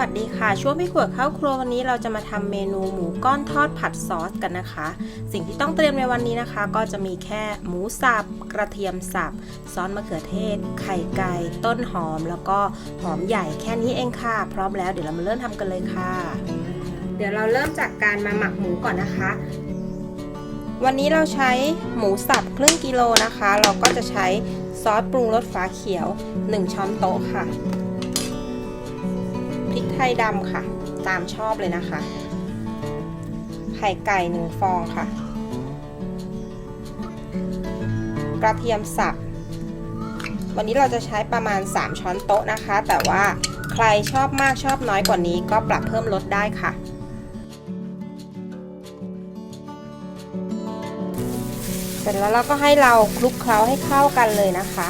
สวัสดีค่ะ ช่วงพี่ขวดเข้าครัววันนี้เราจะมาทำเมนูหมูก้อนทอดผัดซอสกันนะคะ สิ่งที่ต้องเตรียมในวันนี้นะคะ ก็จะมีแค่หมูสับกระเทียมสับซอสมะเขือเทศ ไข่ไก่ต้นหอม แล้วก็หอมใหญ่แค่นี้เองค่ะ พร้อมแล้วเดี๋ยวเรามาเริ่มทำกันเลยค่ะ เดี๋ยวเราเริ่มจากการมาหมักหมูก่อนนะคะ วันนี้เราใช้หมูสับครึ่งกิโลนะคะ เราก็จะใช้ซอสปรุงรสฟ้าเขียว 1 ช้อนโต๊ะค่ะ ริกไทยดำค่ะ ตามชอบเลยนะคะ ไข่ไก่หนึ่งฟองค่ะ กระเทียมสับ วันนี้เราจะใช้ประมาณ 3 ช้อนโต๊ะนะคะ แต่ว่าใครชอบมากชอบน้อยกว่านี้ก็ปรับเพิ่มลดได้ค่ะเสร็จแล้วเราก็ให้เราคลุกเคล้าให้เข้ากันเลยนะคะ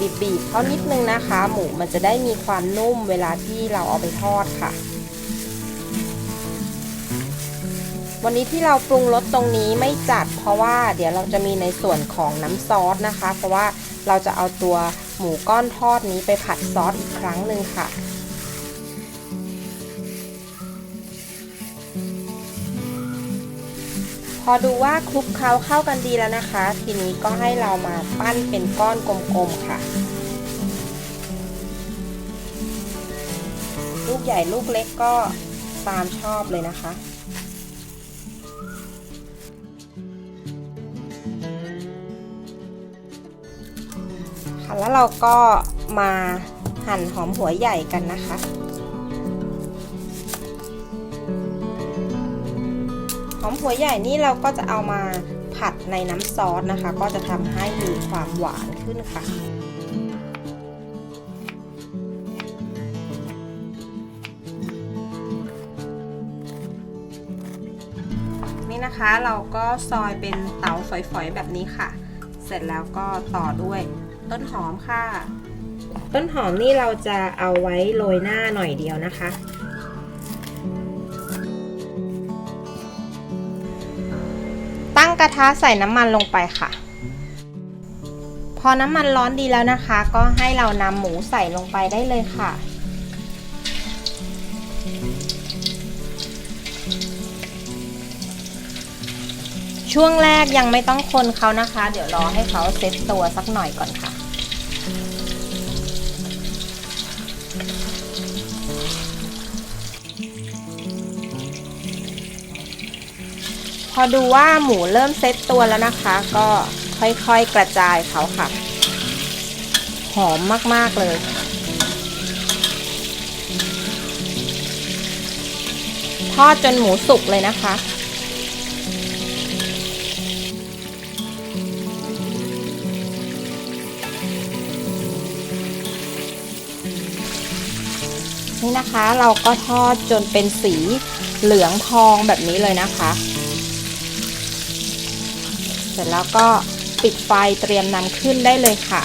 บีบๆเขานิดนึงนะคะ หมูมันจะได้มีความนุ่มเวลาที่เราเอาไปทอดค่ะ วันนี้ที่เราปรุงรสตรงนี้ไม่จัด เพราะว่าเดี๋ยวเราจะมีในส่วนของน้ำซอสนะคะ เพราะว่าเราจะเอาตัวหมูก้อนทอดนี้ไปผัดซอสอีกครั้งหนึ่งค่ะ พอดูว่าคลุกเคล้าเข้ากันดีแล้วนะคะ ทีนี้ก็ให้เรามาปั้นเป็นก้อนกลมๆค่ะ ลูกใหญ่ลูกเล็กก็ตามชอบเลยนะคะค่ะแล้วเราก็มาหั่นหอมหัวใหญ่กันนะคะ อมหัวใหญ่นี่เราก็จะเอามาผัดในน้ำซอสนะคะ ก็จะทำให้มีความหวานขึ้นค่ะนี่นะคะเราก็ซอยเป็นเต๋าฝอยๆแบบนี้ค่ะ เสร็จแล้วก็ต่อด้วยต้นหอมค่ะ ต้นหอมนี่เราจะเอาไว้โรยหน้าหน่อยเดียวนะคะ กระทะใส่น้ำมันลงไปค่ะ พอน้ำมันร้อนดีแล้วนะคะ ก็ให้เรานำหมูใส่ลงไปได้เลยค่ะ ช่วงแรกยังไม่ต้องคนเขานะคะ เดี๋ยวรอให้เขาเซ็ตตัวสักหน่อยก่อนค่ะ พอดูว่าหมูเริ่มเซตตัวแล้วนะคะ ก็ค่อยๆกระจายเขาค่ะ หอมมากๆเลยทอดจนหมูสุกเลยนะคะ นี่นะคะเราก็ทอดจนเป็นสีเหลืองทองแบบนี้เลยนะคะ เสร็จแล้วก็ปิดไฟเตรียมนำขึ้นได้เลยค่ะ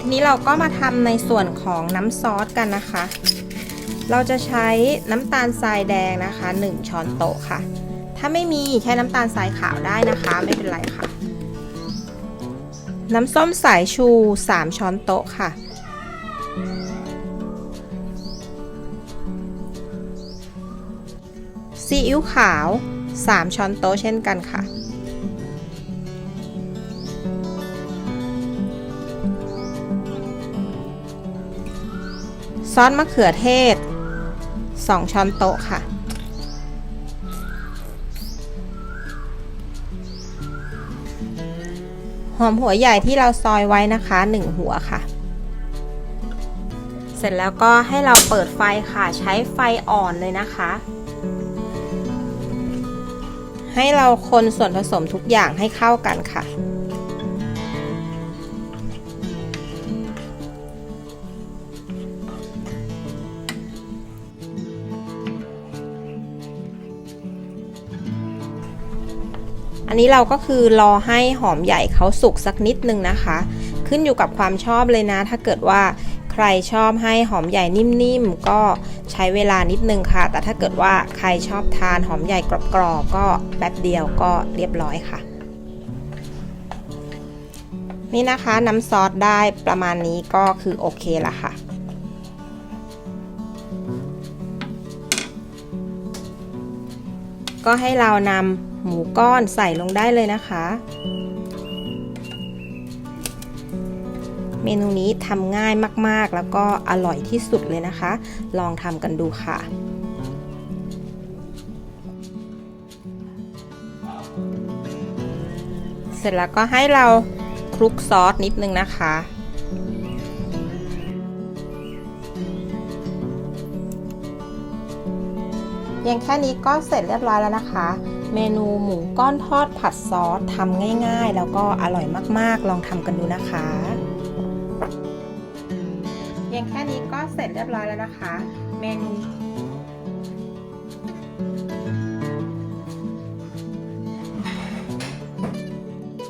ทีนี้เราก็มาทำในส่วนของน้ำซอสกันนะคะ เราจะใช้น้ำตาลทรายแดงนะคะ 1 ช้อนโต๊ะค่ะ ถ้าไม่มีใช้น้ำตาลทรายขาวได้นะคะ ไม่เป็นไรค่ะ น้ำส้มสายชู 3 ช้อนโต๊ะค่ะ ซีอิ๊วขาว 3 ช้อนโต๊ะเช่นกันค่ะ ซอสมะเขือเทศ 2 ช้อนโต๊ะค่ะ หอมหัวใหญ่ที่เราซอยไว้นะคะ 1 หัวค่ะ เสร็จแล้วก็ให้เราเปิดไฟค่ะ ใช้ไฟอ่อนเลยนะคะ ให้เราคนส่วนผสมทุกอย่างให้เข้ากันค่ะ อันนี้เราก็คือรอให้หอมใหญ่เขาสุกสักนิดนึงนะคะ ขึ้นอยู่กับความชอบเลยนะ ถ้าเกิดว่าใครชอบให้หอมใหญ่นิ่มๆก็ใช้เวลานิดนึงค่ะ แต่ถ้าเกิดว่าใครชอบทานหอมใหญ่กรอบๆก็แป๊บเดียวก็เรียบร้อยค่ะ นี่นะคะน้ำซอสได้ประมาณนี้ก็คือโอเคละค่ะก็ให้เรานำ หมูก้อนใส่ลงได้เลยนะคะ เมนูนี้ทำง่ายมากๆ แล้วก็อร่อยที่สุดเลยนะคะ ลองทำกันดูค่ะเสร็จแล้วก็ให้เราคลุกซอสนิดนึงนะคะเพียงแค่นี้ก็เสร็จเรียบร้อยแล้วนะคะ เมนูหมูก้อนทอดผัดซอสทำง่ายๆ แล้วก็อร่อยมากๆ ลองทำกันดูนะคะเพียงแค่นี้ก็เสร็จเรียบร้อยแล้วนะคะ เมนู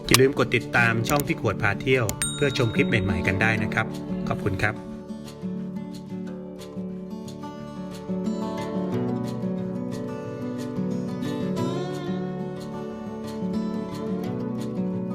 อย่าลืมกดติดตามช่องพี่ขวดพาเที่ยว เพื่อชมคลิปใหม่ๆกันได้นะครับ ขอบคุณครับ